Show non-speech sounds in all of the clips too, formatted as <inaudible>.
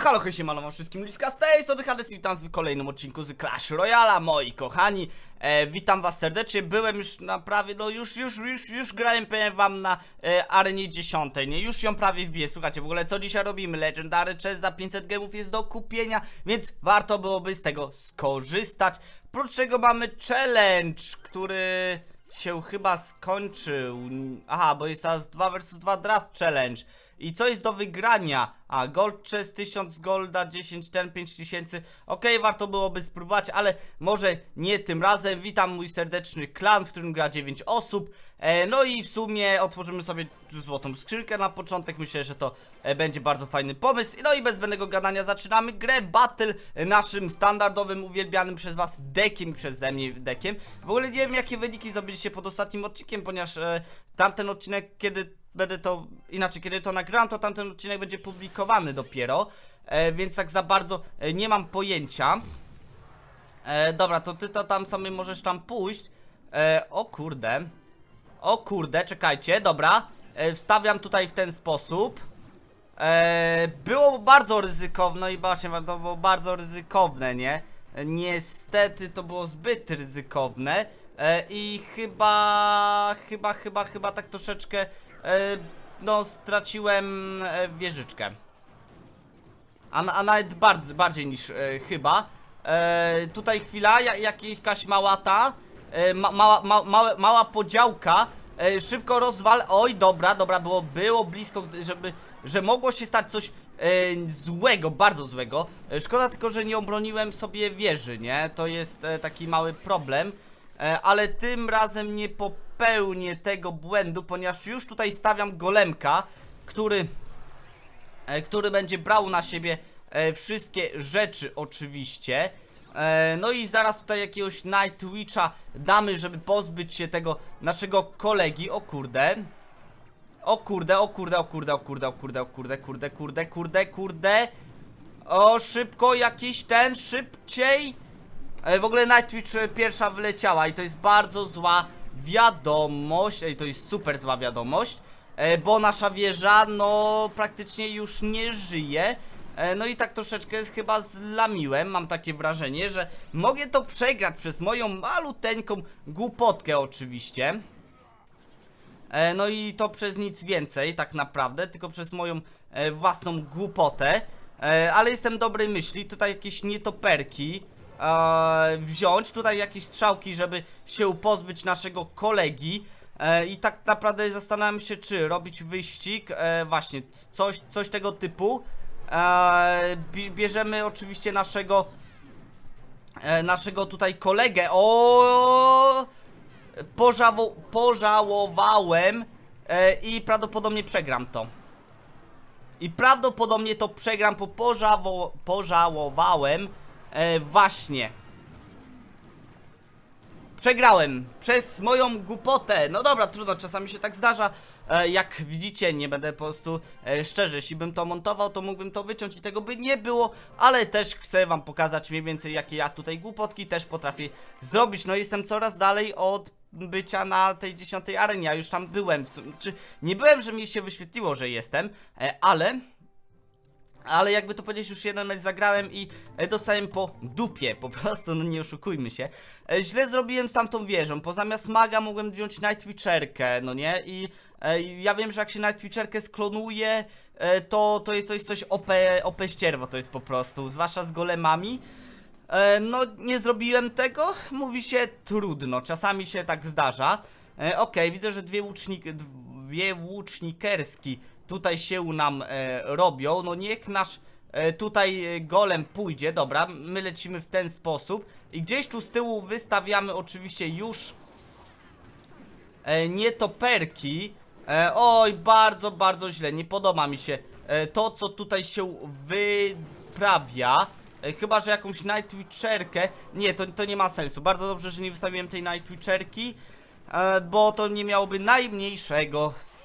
halo, hej, siemano wszystkim, Liska z tej strony Hades i witam w kolejnym odcinku z Clash Royala, moi kochani. E, Witam was serdecznie, byłem już na prawie, no już, już, już, już grałem, powiem wam, na e, arenie 10, nie, już ją prawie wbiję, słuchajcie, w ogóle co dzisiaj robimy, Legendary Chest za 500 gemów jest do kupienia, więc warto byłoby z tego skorzystać. Prócz czego mamy challenge, który się chyba skończył. Aha, bo jest teraz 2 vs 2 draft challenge. I co jest do wygrania? A, gold chest 1000 golda, 10 ten 5000. Okej, warto byłoby spróbować, ale może nie tym razem. Witam mój serdeczny klan, w którym gra 9 osób. E, no i w sumie otworzymy sobie złotą skrzynkę na początek. Myślę, że to e, będzie bardzo fajny pomysł. No i bez zbędnego gadania zaczynamy grę Battle naszym standardowym, uwielbianym przez was dekiem, przeze mnie dekiem. W ogóle nie wiem, jakie wyniki zdobyliście pod ostatnim odcinkiem, ponieważ e, tamten odcinek, kiedy będę to, inaczej, kiedy to nagram, to tamten odcinek będzie publikowany dopiero, e, więc tak za bardzo e, nie mam pojęcia. E, dobra, to ty to tam sobie możesz tam pójść. E, o kurde. O kurde, czekajcie, dobra. E, wstawiam tutaj w ten sposób. E, było bardzo ryzykowne i właśnie to było bardzo ryzykowne, nie? E, Niestety to było zbyt ryzykowne e, i chyba, chyba, chyba, chyba tak troszeczkę, no straciłem e, wieżyczkę. A, a nawet bardzo, bardziej niż e, chyba. E, tutaj chwila, ja, jakaś mała ta, e, ma, mała, ma, małe, mała podziałka, e, szybko rozwal, oj dobra, dobra, było, było blisko, żeby, że mogło się stać coś e, złego, bardzo złego. E, szkoda tylko, że nie obroniłem sobie wieży, nie? To jest e, taki mały problem. E, ale tym razem nie popełnię tego błędu, ponieważ już tutaj stawiam golemka, który e, który będzie brał na siebie e, wszystkie rzeczy oczywiście. E, no i zaraz tutaj jakiegoś Night Witcha damy, żeby pozbyć się tego naszego kolegi. O kurde. O kurde, o kurde, o kurde, o kurde, o kurde, o kurde, kurde, kurde, kurde, kurde. O, szybko jakiś ten, szybciej. W ogóle Night Witch e, pierwsza wyleciała i to jest bardzo zła wiadomość. Ej, to jest super zła wiadomość. E, bo nasza wieża, no, praktycznie już nie żyje. E, no i tak troszeczkę chyba zlamiłem, mam takie wrażenie, że mogę to przegrać przez moją maluteńką głupotkę oczywiście. E, no i to przez nic więcej, tak naprawdę, tylko przez moją własną głupotę. Ale jestem dobrej myśli, tutaj jakieś nietoperki e, wziąć, tutaj jakieś strzałki, żeby się pozbyć naszego kolegi. E, I tak naprawdę zastanawiam się, czy robić wyścig, e, właśnie, coś, coś tego typu. E, bi- bierzemy oczywiście naszego, e, naszego tutaj kolegę. O! pożało pożałowałem e, i prawdopodobnie przegram to. I prawdopodobnie to przegram, bo pożało pożałowałem e, właśnie. Przegrałem przez moją głupotę. No dobra, trudno, czasami się tak zdarza. E, jak widzicie, nie będę po prostu e, szczerze, jeśli bym to montował, to mógłbym to wyciąć i tego by nie było, ale też chcę wam pokazać mniej więcej, jakie ja tutaj głupotki też potrafię zrobić. No jestem coraz dalej od bycia na tej dziesiątej arenie, ja już tam byłem. sum- Znaczy, nie byłem, że mi się wyświetliło, że jestem, e, ale ale jakby to powiedzieć, już jeden mecz zagrałem i e, dostałem po dupie, po prostu, no nie oszukujmy się. E, źle zrobiłem z tamtą wieżą, bo zamiast maga mogłem wziąć Night Witcherkę, no nie? I e, ja wiem, że jak się Night Witcherkę sklonuje, to, to, jest, to jest coś OP, OP ścierwo, to jest po prostu, zwłaszcza z golemami. No, nie zrobiłem tego, mówi się trudno, czasami się tak zdarza. Okej, widzę, że dwie łuczniki, dwie łucznikerski tutaj się nam e, robią. No niech nasz e, tutaj e, golem pójdzie, dobra, my lecimy w ten sposób. I gdzieś tu z tyłu wystawiamy oczywiście już e, nietoperki. E, oj, bardzo, bardzo źle, nie podoba mi się e, to, co tutaj się wyprawia. E, chyba, że jakąś Night Witcherkę. Nie, to, to nie ma sensu. Bardzo dobrze, że nie wystawiłem tej Night Witcherki, e, bo to nie miałoby najmniejszego sensu.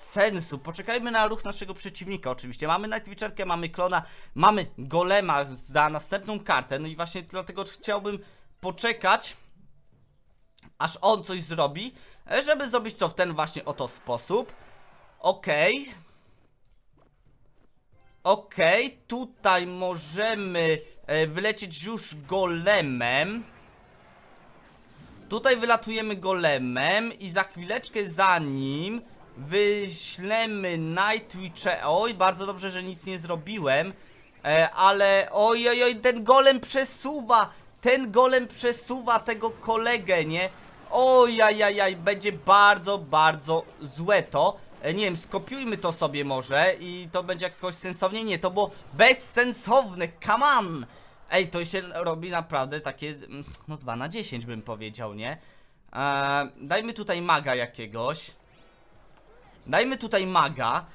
Poczekajmy na ruch naszego przeciwnika oczywiście. Mamy Night Witcherkę, mamy klona, mamy golema za następną kartę. No i właśnie dlatego chciałbym poczekać aż on coś zrobi, żeby zrobić to w ten właśnie oto sposób. Okej. Okej, tutaj możemy e, wylecieć już golemem. Tutaj wylatujemy golemem i za chwileczkę za nim wyślemy Nightwitche. Oj, bardzo dobrze, że nic nie zrobiłem. E, ale oj, oj, oj, ten golem przesuwa. Ten golem przesuwa tego kolegę, nie? Oj, aj, aj, aj, będzie bardzo, bardzo złe to. E, nie wiem, skopiujmy to sobie może i to będzie jakoś sensownie. Nie, to było bezsensowne, come on! Ej, to się robi naprawdę takie, mm, no 2 na 10 bym powiedział, nie? Eee, dajmy tutaj maga jakiegoś. Dajmy tutaj maga.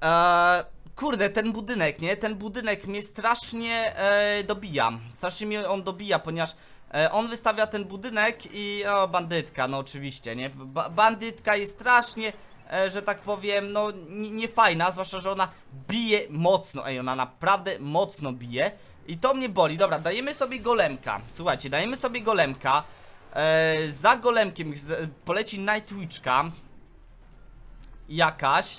Eee, kurde, ten budynek, nie? Ten budynek mnie strasznie e, dobija. Strasznie mnie on dobija, ponieważ e, on wystawia ten budynek i o, bandytka, no oczywiście, nie? Ba bandytka jest strasznie, e, że tak powiem, no niefajna, zwłaszcza, że ona bije mocno. Ej, ona naprawdę mocno bije. I to mnie boli. Dobra, dajemy sobie golemka. Słuchajcie, dajemy sobie golemka. E, za golemkiem poleci Nightwitchka. Jakaś.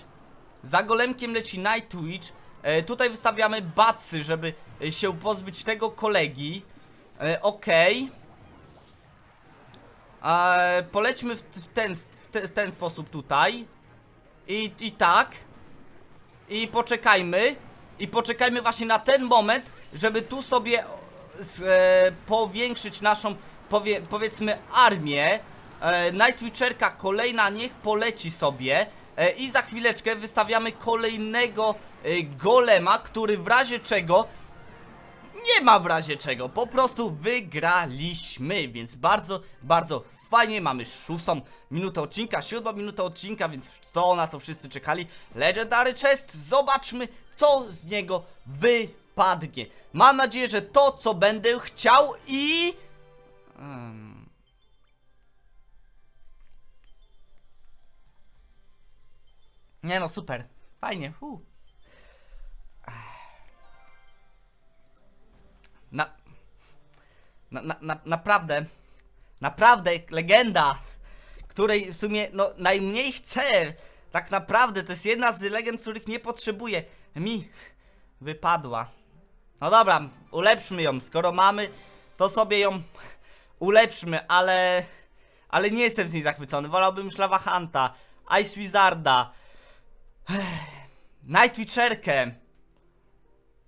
Za golemkiem leci Nightwitch. E, tutaj wystawiamy bacy, żeby e, się pozbyć tego kolegi. E, Okej. E, Polećmy w, w, ten, w, te, w ten sposób tutaj. I, I tak. I poczekajmy. I poczekajmy właśnie na ten moment, żeby tu sobie e, powiększyć naszą, powie, powiedzmy, armię. E, Nightwitcherka kolejna niech poleci sobie. E, I za chwileczkę wystawiamy kolejnego e, golema, który w razie czego nie ma w razie czego, po prostu wygraliśmy, więc bardzo, bardzo fajnie, mamy szóstą minutę odcinka, siódma minuta odcinka, więc to na co wszyscy czekali, Legendary Chest, zobaczmy co z niego wypadnie. Mam nadzieję, że to co będę chciał i... Nie no, super, fajnie, hu. Na, na, na, na, naprawdę, naprawdę legenda, której w sumie no, najmniej chcę. Tak naprawdę to jest jedna z legend, których nie potrzebuję. Mi wypadła. No dobra, ulepszmy ją. Skoro mamy, to sobie ją ulepszmy, ale. Ale nie jestem z niej zachwycony. Wolałbym już Lava Hunta, Ice Wizarda, Night Witcherkę.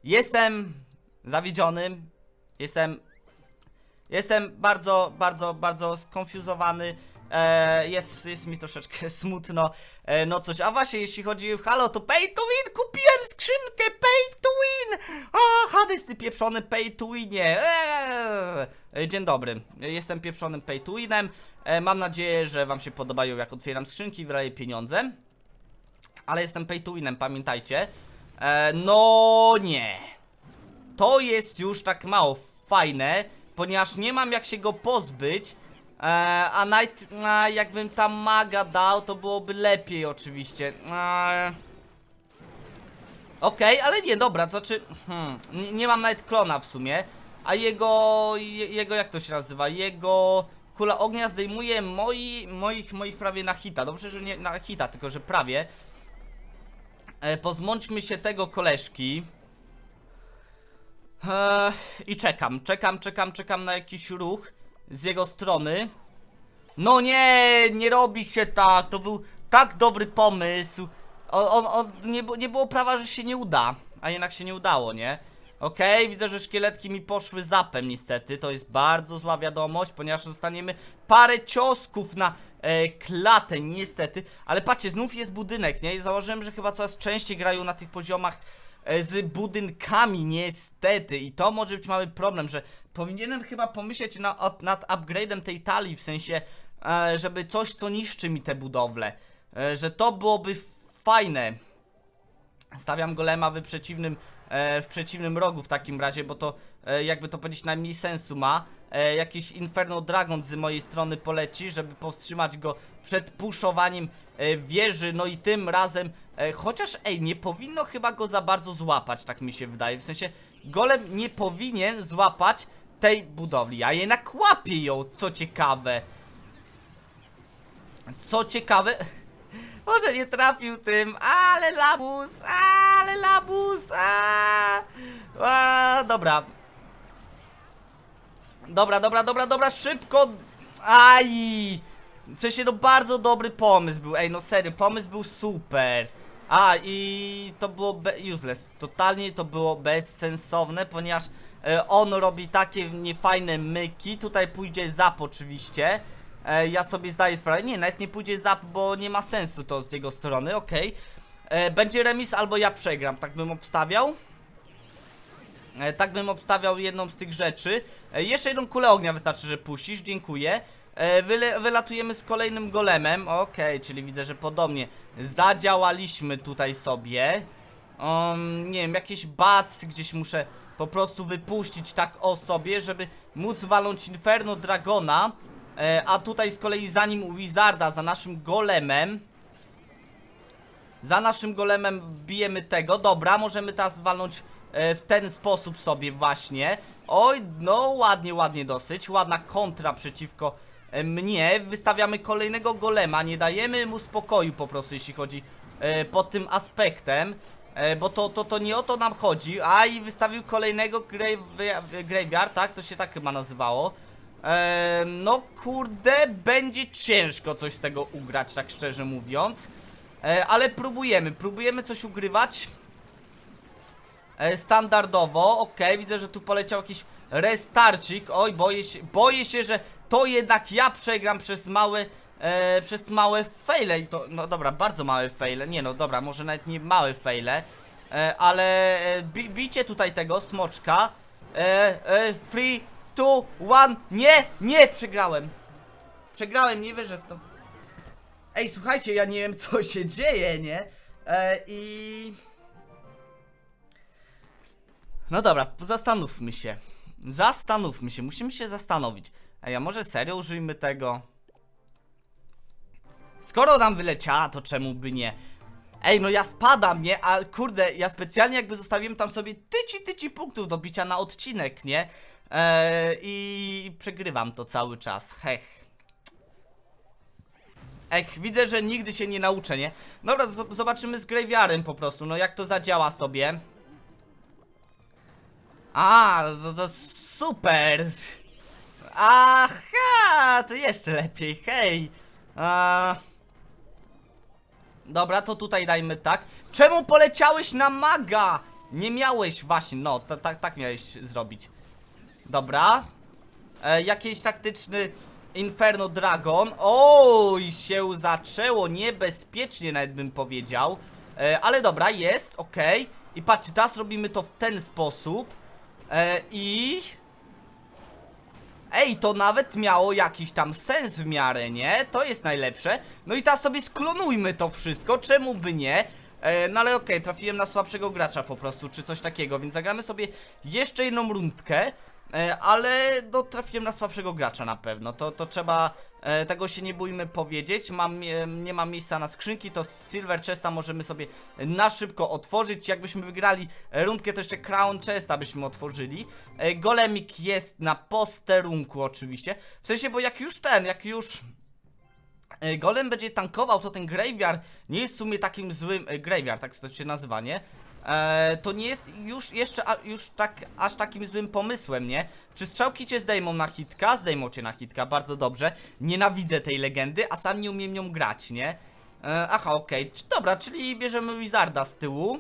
Jestem zawiedziony. Jestem. Jestem bardzo, bardzo, bardzo skonfuzowany. E, jest, jest mi troszeczkę <laughs> smutno. E, no coś, a właśnie, jeśli chodzi o Halo, to Pay to Win! Kupiłem skrzynkę Pay to Win! Hades, ty pieprzony Pay to Winie! Eee. Dzień dobry, jestem pieprzonym Pay to Winem. E, mam nadzieję, że wam się podobają, jak otwieram skrzynki i wydaję pieniądze. Ale jestem Pay to Winem, pamiętajcie. E, no nie. To jest już tak mało fajne, ponieważ nie mam jak się go pozbyć. E, a Night, a, jakbym tam maga dał, to byłoby lepiej oczywiście. E, Okej, ale nie, dobra, to czy... Hmm, nie, nie mam nawet klona w sumie. A jego... Je, jego, jak to się nazywa? Jego... Kula ognia zdejmuje moi, moich, moich prawie na hita. Dobrze, że nie na hita, tylko że prawie. E, się tego koleżki. Eee, I czekam, czekam, czekam, czekam na jakiś ruch z jego strony. No nie, nie robi się tak, to był tak dobry pomysł. On, on, on nie, nie było prawa, że się nie uda, a jednak się nie udało, nie? Okej, widzę, że szkieletki mi poszły zapem niestety, to jest bardzo zła wiadomość, ponieważ dostaniemy parę ciosków na e, klatę niestety. Ale patrzcie, znów jest budynek, nie? I Założyłem, że chyba coraz częściej grają na tych poziomach e, z budynkami, niestety. I to może być mały problem, że powinienem chyba pomyśleć na, od, nad upgrade'em tej talii, w sensie, e, żeby coś, co niszczy mi te budowle. E, że to byłoby fajne. Stawiam golema w przeciwnym, w przeciwnym rogu w takim razie, bo to e, jakby to powiedzieć najmniej sensu ma. E, jakiś Inferno Dragon z mojej strony poleci, żeby powstrzymać go przed puszowaniem e, wieży, no i tym razem, e, chociaż ej, nie powinno chyba go za bardzo złapać, tak mi się wydaje, w sensie golem nie powinien złapać tej budowli, a jednak łapie ją, co ciekawe. Co ciekawe, Może nie trafił tym, ale labus, ale labus, a, a dobra. Dobra, dobra, dobra, dobra, szybko. Aj! W sensie, no bardzo dobry pomysł był, ej, no serio, pomysł był super. A, i to było useless, totalnie to było bezsensowne, ponieważ e, on robi takie niefajne myki, tutaj pójdzie zap oczywiście. E, ja sobie zdaję sprawę, nie, nawet nie pójdzie zap, bo nie ma sensu to z jego strony, okej. E, Będzie remis albo ja przegram, tak bym obstawiał. E, Tak bym obstawiał jedną z tych rzeczy. E, Jeszcze jedną kulę ognia wystarczy, że puścisz, dziękuję. E, Wyle, wylatujemy z kolejnym golemem. Okej, czyli widzę, że podobnie zadziałaliśmy tutaj sobie. Um, nie wiem, jakieś bacy gdzieś muszę po prostu wypuścić tak o sobie, żeby móc walnąć Inferno Dragona. E, a tutaj z kolei za nim Wizarda, za naszym golemem. Za naszym golemem bijemy tego. Dobra, możemy teraz walnąć e, w ten sposób sobie właśnie. Oj, no ładnie, ładnie dosyć. Ładna kontra przeciwko e, mnie. Wystawiamy kolejnego golema. Nie dajemy mu spokoju po prostu, jeśli chodzi pod tym aspektem. Bo to, to, to nie o to nam chodzi. A i wystawił kolejnego grave, graveyard, tak? To się tak chyba nazywało. E, no kurde, będzie ciężko coś z tego ugrać, tak szczerze mówiąc. E, ale próbujemy, próbujemy coś ugrywać. E, standardowo, okej, widzę, że tu poleciał jakiś restarcik. Oj, boję się, boję się, że to jednak ja przegram przez małe, e, przez małe faile. I to, no dobra, bardzo małe faile. Nie no, dobra, może nawet nie małe faile. E, ale e, bi, bijcie tutaj tego smoczka. E, e, three, two, one. Nie, nie, przegrałem. Przegrałem, nie wierzę w to. Ej, słuchajcie, ja nie wiem <laughs> co się dzieje, nie? E, I... No dobra, zastanówmy się. Zastanówmy się, musimy się zastanowić. Ej, a może serio użyjmy tego? Skoro nam wyleciała, to czemu by nie? Ej, no ja spadam, nie? A kurde, ja specjalnie jakby zostawiłem tam sobie tyci, tyci punktów do bicia na odcinek, nie? Eee, I przegrywam to cały czas, hech. Ech, widzę, że nigdy się nie nauczę, nie? Dobra, zobaczymy z Graveyardem po prostu, no jak to zadziała sobie. A, to, to super! Aha, to jeszcze lepiej, hej! A... Dobra, to tutaj dajmy tak. Czemu poleciałeś na maga? Nie miałeś, właśnie, no, tak miałeś zrobić. Dobra. E, jakiś taktyczny Inferno Dragon. Oj, się zaczęło niebezpiecznie, nawet bym powiedział. E, ale dobra, jest, okej. I patrzcie, teraz robimy to w ten sposób. E, I... Ej, to nawet miało jakiś tam sens w miarę, nie? To jest najlepsze. No i teraz sobie sklonujmy to wszystko, czemu by nie? E, no ale okej, trafiłem na słabszego gracza po prostu, czy coś takiego, więc zagramy sobie jeszcze jedną rundkę. E, ale no trafiłem na słabszego gracza na pewno, to, to trzeba, e, tego się nie bójmy powiedzieć, mam, e, nie ma miejsca na skrzynki, to Silver Chesta możemy sobie na szybko otworzyć, jakbyśmy wygrali rundkę to jeszcze Crown Chesta byśmy otworzyli, Golemik jest na posterunku oczywiście, w sensie, bo jak już ten, jak już... Golem będzie tankował, to ten Graveyard nie jest w sumie takim złym... Graveyard, tak to się nazywa, nie? E, to nie jest już jeszcze a, już tak aż takim złym pomysłem, nie? Czy strzałki cię zdejmą na hitka? Zdejmą cię na hitka, bardzo dobrze. Nienawidzę tej legendy, a sam nie umiem nią grać, nie? E, aha, okej. Czy- Dobra, czyli bierzemy Wizarda z tyłu.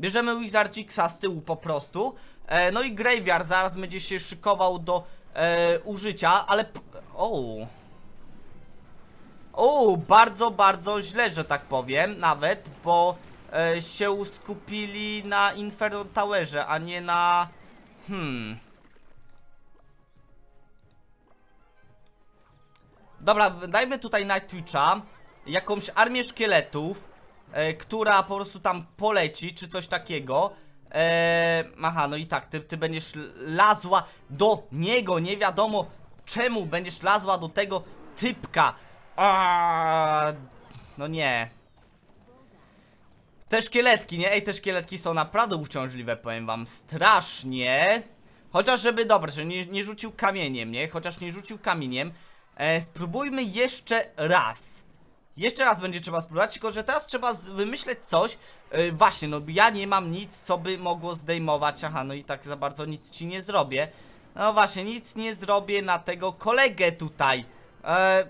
Bierzemy Wizardzixa z tyłu po prostu. E, no i Graveyard zaraz będzie się szykował do e, użycia, ale... O. O, bardzo, bardzo źle, że tak powiem, nawet, bo się skupili na Inferno Towerze, a nie na... Hmm... Dobra, dajmy tutaj na Twitcha jakąś armię szkieletów, e, która po prostu tam poleci, czy coś takiego. E, aha, no i tak, ty, ty będziesz lazła do niego, nie wiadomo czemu będziesz lazła do tego typka. A, no nie. Te szkieletki, nie? Ej, te szkieletki są naprawdę uciążliwe, powiem wam, strasznie. Chociaż żeby, dobra, że nie, nie rzucił kamieniem, nie? Chociaż nie rzucił kamieniem. E, spróbujmy jeszcze raz. Jeszcze raz będzie trzeba spróbować, tylko że teraz trzeba wymyśleć coś. Yy, właśnie, no ja nie mam nic, co by mogło zdejmować. Aha, no i tak za bardzo nic ci nie zrobię. No właśnie, nic nie zrobię na tego kolegę tutaj. Eee,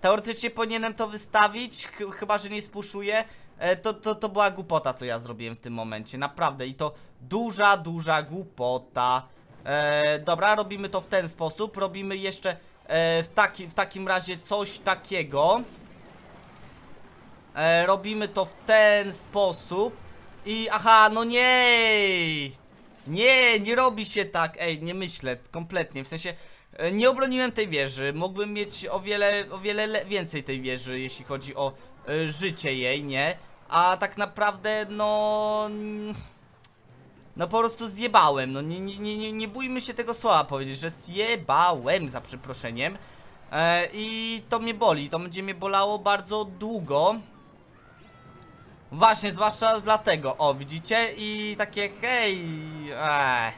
teoretycznie powinienem to wystawić, ch chyba że nie spuszuję. E, to, to, to była głupota, co ja zrobiłem w tym momencie, naprawdę. I to duża, duża głupota. E, dobra, robimy to w ten sposób. Robimy jeszcze e, w, taki, w takim razie coś takiego. E, robimy to w ten sposób. I aha, no nie! Nie, nie robi się tak. Ej, nie myślę, kompletnie. W sensie, e, nie obroniłem tej wieży. Mógłbym mieć o wiele, o wiele le- więcej tej wieży, jeśli chodzi o e, życie jej, nie? A tak naprawdę, no. No po prostu zjebałem. No nie, nie, nie, nie, bójmy się tego słowa powiedzieć, że zjebałem za przeproszeniem. E, I to mnie boli. To będzie mnie bolało bardzo długo. Właśnie, zwłaszcza dlatego. O, widzicie? I takie hej. Eee.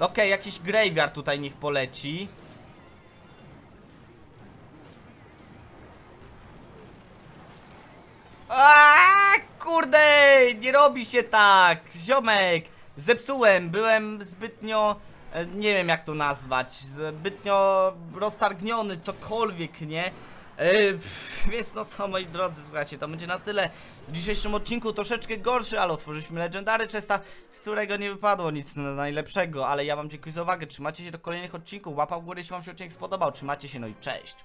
Okej, jakiś graveyard tutaj niech poleci. Aaaa, kurde, nie robi się tak, ziomek, zepsułem, byłem zbytnio, e, nie wiem jak to nazwać, zbytnio roztargniony, cokolwiek, nie? Pff, <laughs> więc no co moi drodzy, słuchajcie, to będzie na tyle w dzisiejszym odcinku, troszeczkę gorszy, ale otworzyliśmy Legendary Chesta, z którego nie wypadło nic na- najlepszego, ale ja wam dziękuję za uwagę, trzymajcie się do kolejnych odcinków, łapa w górę, jeśli wam się odcinek spodobał, trzymajcie się, no i cześć.